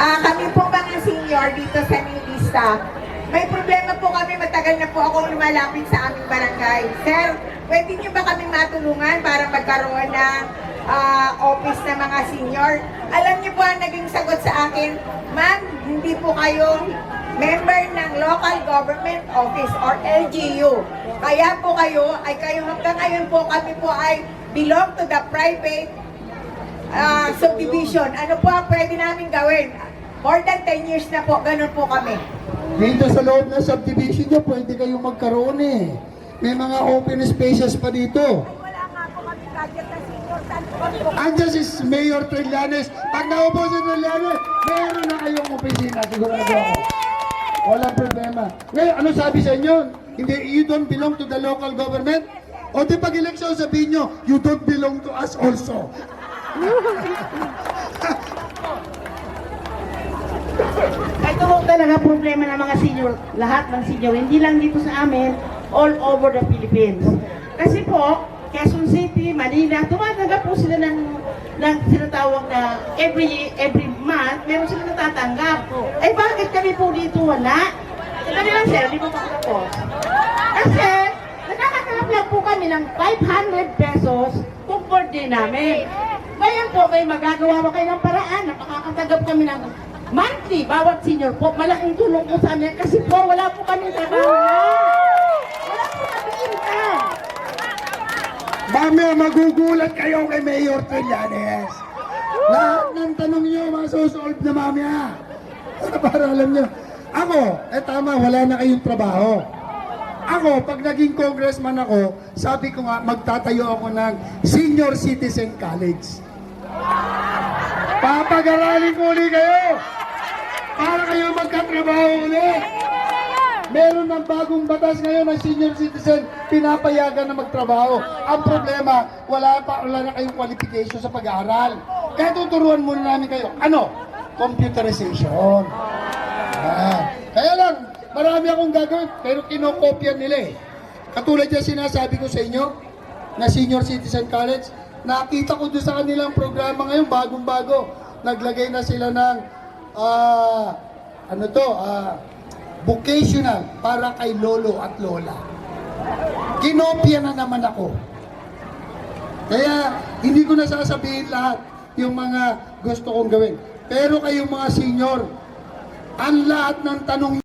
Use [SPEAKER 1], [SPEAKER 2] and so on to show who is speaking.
[SPEAKER 1] Ah, kami po mga senior dito sa Nilista, may problema po kami, matagal na po akong lumalapit sa aming barangay. Sir, pwede niyo ba kami matulungan para magkaroon ng ah, office ng mga senior? Alam niyo po ang naging sagot sa akin, ma'am, hindi po kayo member ng local government office or LGU. Kaya po kayo, ay kayo hanggang ngayon po kami po ay belong to the private ah, subdivision. Ano po ang pwede namin gawin? More than 10 years na po, ganun po kami.
[SPEAKER 2] Dito sa loob ng subdivision nyo, pwede kayong magkaroon eh. May mga open spaces pa dito.
[SPEAKER 1] Wala nga po kami gadget na senior.
[SPEAKER 2] Andiyan si Mayor Trillanes. Pag naupo si Trillanes, meron na kayong opisina, sigurado ako. Walang problema. Ngayon, ano sabi sa inyo? Hindi, you don't belong to the local government? O di pag eleksyon sabihin nyo, you don't belong to us also.
[SPEAKER 3] Ito ho talaga problema ng mga senior, lahat ng senior, hindi lang dito sa amin, all over the Philippines. Kasi po, Quezon City, Manila, tumatanggap po sila ng, ng sinatawag na every every month, meron sila natatanggap. Eh bakit kami po dito wala? Sabi lang sir, di po pa tapos. Kasi, nakakatanggap lang po kami ng 500 pesos kung birthday namin. Ngayon po, may magagawa ba kayo ng paraan na makakatanggap kami ng monthly, bawat senior po, malaking tulong po sa amin kasi po wala po kami trabaho. Wala po kami income.
[SPEAKER 2] Mamaya magugulat kayo kay Mayor Trillanes. Lahat ng tanong nyo, masusolve na mamaya. Para alam nyo. Ako, eh tama, wala na kayong trabaho. Ako, pag naging congressman ako, sabi ko nga, magtatayo ako ng Senior Citizen College. Papagaralin ko ulit kayo. Para kayo magkatrabaho ulit. Meron ng bagong batas ngayon ng senior citizen, pinapayagan na magtrabaho. Ang problema, wala pa wala na kayong qualification sa pag-aaral. Kaya tuturuan muna namin kayo. Ano? Computerization. Ah, kaya lang, marami akong gagawin, pero kinokopya nila eh. Katulad yung sinasabi ko sa inyo, na Senior Citizen College, nakita ko doon sa kanilang programa ngayon, bagong-bago. Naglagay na sila ng, ah, ano to, ah, vocational para kay lolo at lola. Kinopya na naman ako. Kaya hindi ko na sasabihin lahat yung mga gusto kong gawin. Pero kayong mga senior, ang lahat ng tanong